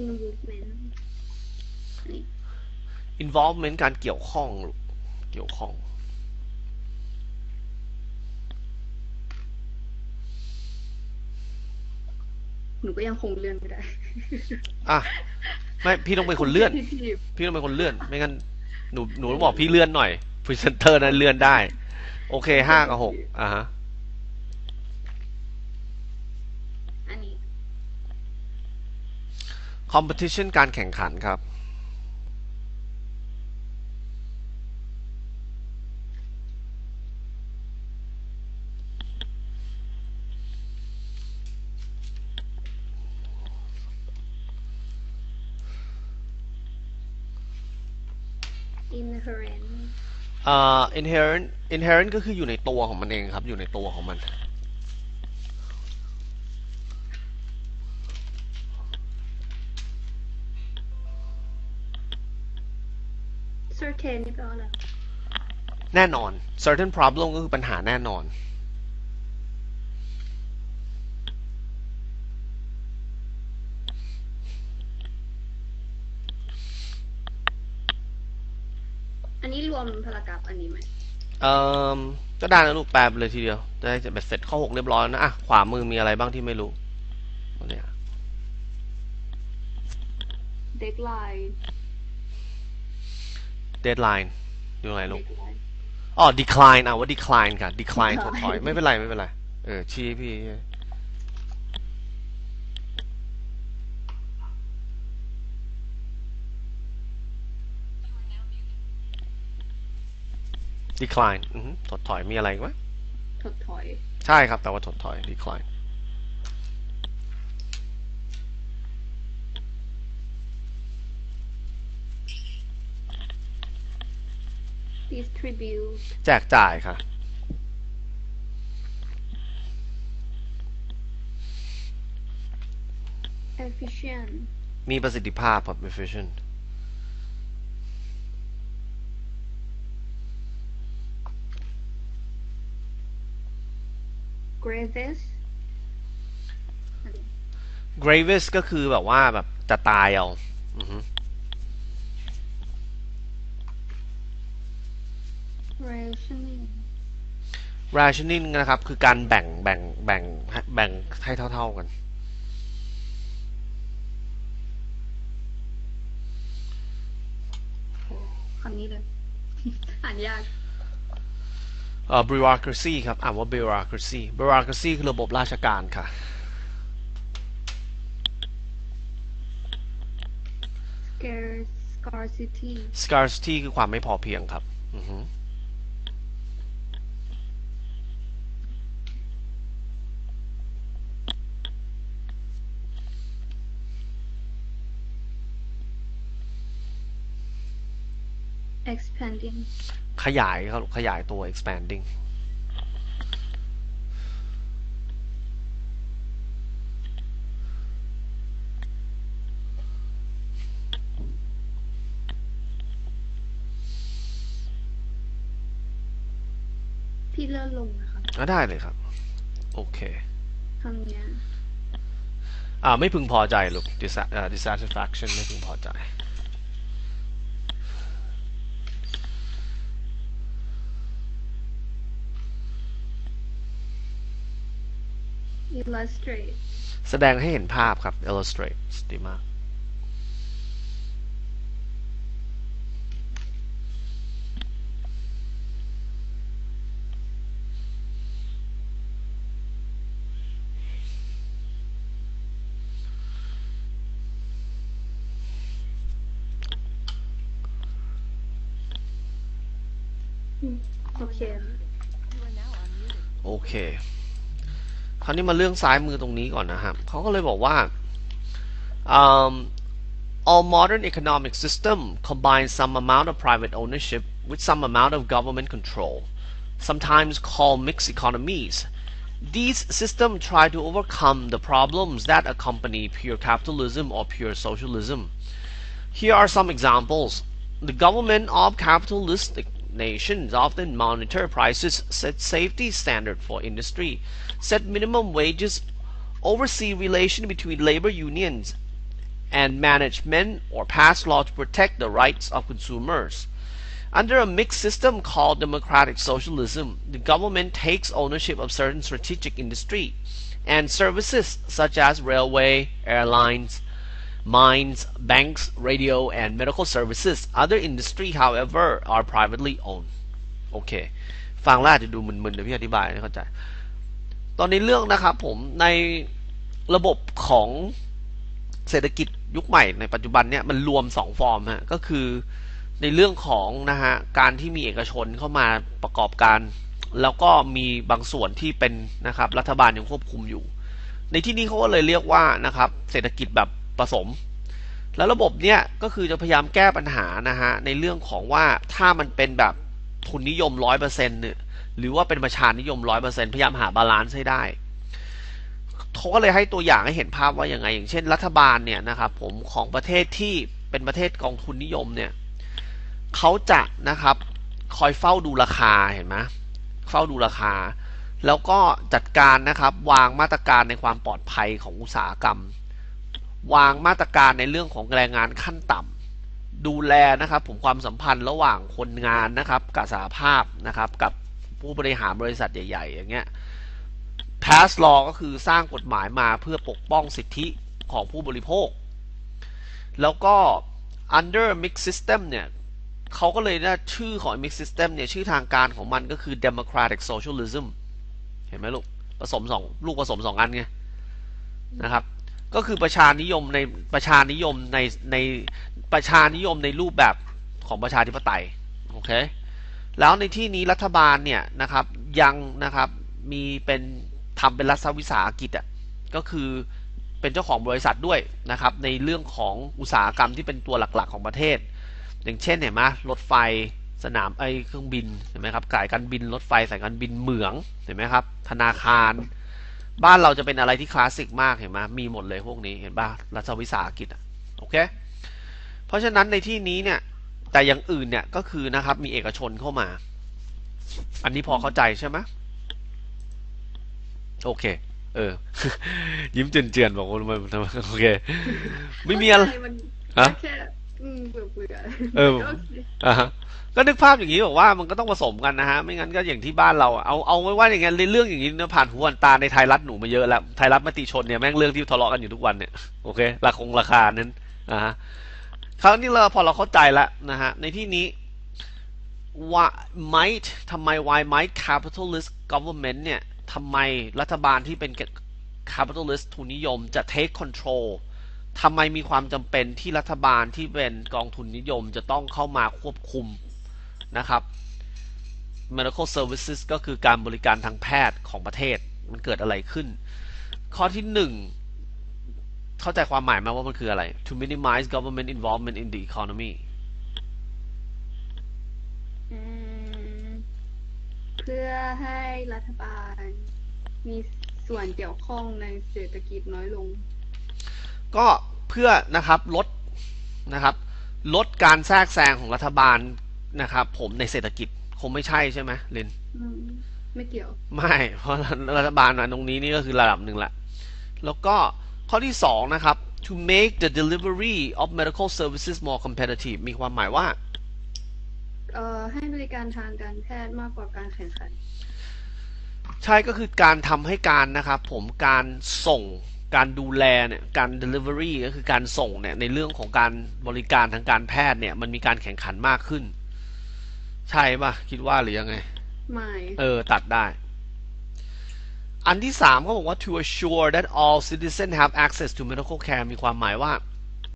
involvement นี่ involvement การเกี่ยวข้องลูกเกี่ยวข้อง หนูก็ยังคงเลื่อนไม่ได้ อะ ไม่ พี่ต้องเป็นคนเลื่อน Competitive พี่ต้องเป็นคนเลื่อน ไม่งั้น หนู หนูต้องบอกพี่เลื่อนหน่อยพรีเซนเตอร์นั้นเลื่อนได้ โอเคห้ากับหกอะฮะ อันนี้ competition การแข่งขันครับ inherent เอ่อ inherent inherent ก็คืออยู่ในตัวของมันเองครับ อยู่ในตัวของมัน certain นี่แปลว่าอะไร แน่นอน certain problem ก็คือปัญหาแน่นอน อันนี้รวมพารากราฟอันนี้ไหมเอ่อก็ได้นะลูกแปลไปเลยทีเดียว จะได้จะเบ็ดเสร็จข้อหกเรียบร้อยแล้วนะ อะ ขวามือมีอะไรบ้างที่ไม่รู้เนี่ย deadline deadline อยู่ตรงไหนลูก deadline อ๋อ decline อะว่า decline ค่ะ decline ถดถอย ไม่เป็นไร ไม่เป็นไร เออ ชี้พี่ decline อือหือถดถอยมีอะไรอีกไหมถดถอย ใช่ครับ แต่ว่าถดถอย decline distribute แจกจ่ายค่ะ efficient มีประสิทธิภาพครับ efficient gravest gravest ก็คือแบบว่าแบบจะตายเอา อือฮึ rationing rationing นะครับ คือการแบ่งแบ่งแบ่งแบ่งให้เท่า ๆกันคำนี้เลยอ่านยากเอ่อ bureaucracy ครับอ่านว่า bureaucracy bureaucracy คือระบบราชการค่ะ scarce scarcity scarcity คือความไม่พอเพียงครับ อือฮึ expanding ขยายครับขยายตัว expanding ๆพี่เลื่อนลงนะคะก็ได้เลยครับ โอเคคำเนี้ยอ่าไม่พึงพอใจลูก Disa- อ่า dissatisfaction ไม่พึงพอใจ illustrate แสดงให้เห็นภาพครับ illustrate ดีมาก โอเค โอเค คราวนี้มาเรื่องซ้ายมือตรงนี้ก่อนนะครับ เขาก็เลยบอกว่า um, all modern economic system combine some amount of private ownership with some amount of government control, sometimes called mixed economies. These systems try to overcome the problems that accompany pure capitalism or pure socialism. Here are some examples. The government of capitalistic nations often monitor prices, set safety standard for industry, set minimum wages, oversee relation between labor unions and management or pass law to protect the rights of consumers. Under a mixed system called democratic socialism, the government takes ownership of certain strategic industry and services such as railway, airlines, mines, banks, radio, and medical services. Other industry, however, are privately owned. โอเค ฟังแล้วอาจจะดูมึนๆเดี๋ยวพี่อธิบายให้เข้าใจ ตอนนี้เรื่องนะครับผมในระบบของเศรษฐกิจยุคใหม่ในปัจจุบันเนี่ยมันรวมสองฟอร์มฮะ ก็คือในเรื่องของนะฮะการที่มีเอกชนเข้ามาประกอบการ แล้วก็มีบางส่วนที่เป็นนะครับรัฐบาลยังควบคุมอยู่ ในที่นี้เขาก็เลยเรียกว่านะครับเศรษฐกิจแบบ ผสม แล้วระบบเนี้ยก็คือจะพยายามแก้ปัญหานะฮะในเรื่องของว่าถ้ามันเป็นแบบทุนนิยมร้อยเปอร์เซ็นต์เนี่ยหรือว่าเป็นประชานิยมร้อยเปอร์เซ็นต์พยายามหาบาลานซ์ให้ได้เขาก็เลยให้ตัวอย่างให้เห็นภาพว่าอย่างไง อย่างเช่น รัฐบาลเนี่ยนะครับผมของประเทศที่เป็นประเทศกองทุนนิยมเนี่ยเขาจะนะครับคอยเฝ้าดูราคาเห็นไหมเฝ้าดูราคา แล้วก็จัดการนะครับวางมาตรการในความปลอดภัยของอุตสาหกรรม วางมาตรการในเรื่องของแรงงานขั้นต่ำดูแลนะครับผมความสัมพันธ์ระหว่างคนงานนะครับกับสหภาพนะครับกับผู้บริหารบริษัทใหญ่ ๆ อย่างเงี้ย pass law ก็คือสร้างกฎหมายมาเพื่อปกป้องสิทธิของผู้บริโภค แล้วก็ under mix system เนี่ยเขาก็เลยนะชื่อของ mix system เนี่ยชื่อทางการของมันก็คือ democratic socialism เห็นไหมลูกผสมสองลูกผสมสองอันไงนะครับ ก็คือประชานิยมในประชานิยมในในประชานิยมในรูปแบบของประชาธิปไตยโอเคแล้วในที่นี้รัฐบาลเนี่ยนะครับยังนะครับมีเป็นทำเป็นรัฐวิสาหกิจอะก็คือเป็นเจ้าของบริษัทด้วยนะครับในเรื่องของอุตสาหกรรมที่เป็นตัวหลักๆของประเทศ อย่างเช่นเห็นไหมรถไฟสนามไอเครื่องบินเห็นไหมครับสายการบินรถไฟสายการบินเหมืองเห็นไหมครับธนาคาร บ้านเราจะเป็นอะไรที่คลาสสิกมากเห็นไหมมีหมดเลยพวกนี้เห็นป่ะรัฐวิสาหกิจอะโอเคเพราะฉะนั้นในที่นี้เนี่ยแต่อย่างอื่นเนี่ยก็คือนะครับมีเอกชนเข้ามา อันนี้พอเข้าใจใช่ไหมโอเค เออ ยิ้มเจือนๆบอกว่ามันทำโอเค ไม่มีอะไรมันฮะแค่ อืมเบื่อเบื่อเออโอเคอ่าฮะก็นึกภาพอย่างนี้บอกว่ามันก็ต้องผสมกันนะฮะ ไม่งั้นก็อย่างที่บ้านเราอะเอาเอาไว้ว่าอย่างงั้นเรื่องอย่างนี้เนี่ยผ่านหูผ่านตาในไทยรัฐหนูมาเยอะแล้วไทยรัฐมติชนเนี่ยแม่งเรื่องที่ทะเลาะกันอยู่ทุกวันเนี่ยโอเคราคงราคานั้นอ่าฮะคราวนี้เราพอเราเข้าใจแล้วนะฮะในที่นี้ว่า might ทำไม why might capitalist government เนี่ยทำไมรัฐบาลที่เป็น capitalist ทุนนิยมจะ take control ทำไมมีความจำเป็นที่รัฐบาลที่เป็นกองทุนนิยมจะต้องเข้ามาควบคุมนะครับ medical services ก็คือการบริการทางแพทย์ของประเทศมันเกิดอะไรขึ้น ข้อที่หนึ่งเข้าใจความหมายไหมว่ามันคืออะไร to minimize government involvement in the economy เพื่อให้รัฐบาลมีส่วนเกี่ยวข้องในเศรษฐกิจน้อยลง ก็เพื่อนะครับลดนะครับลดการแทรกแซงของรัฐบาลนะครับ ผมในเศรษฐกิจคงไม่ใช่ใช่ไหมลินอืมไม่เกี่ยว ไม่ เพราะรัฐบาลมาตรงนี้นี่ก็คือระดับหนึ่งละ แล้วก็ข้อที่สองนะครับ to make the delivery of medical services more competitive มีความหมายว่าเอ่อให้บริการทางการแพทย์มากกว่าการแข่งขัน ใช่ก็คือการทำให้การนะครับ ผมการส่ง การดูแลเนี่ยการ delivery ก็คือการส่งเนี่ยในเรื่องของการบริการทางการแพทย์เนี่ย มันมีการแข่งขันมากขึ้น ใช่ป่ะคิดว่าหรือยังไง ไม่ เออ ตัดได้ อันที่สามเขาบอกว่า to assure that all citizens have access to medical care มีความหมายว่า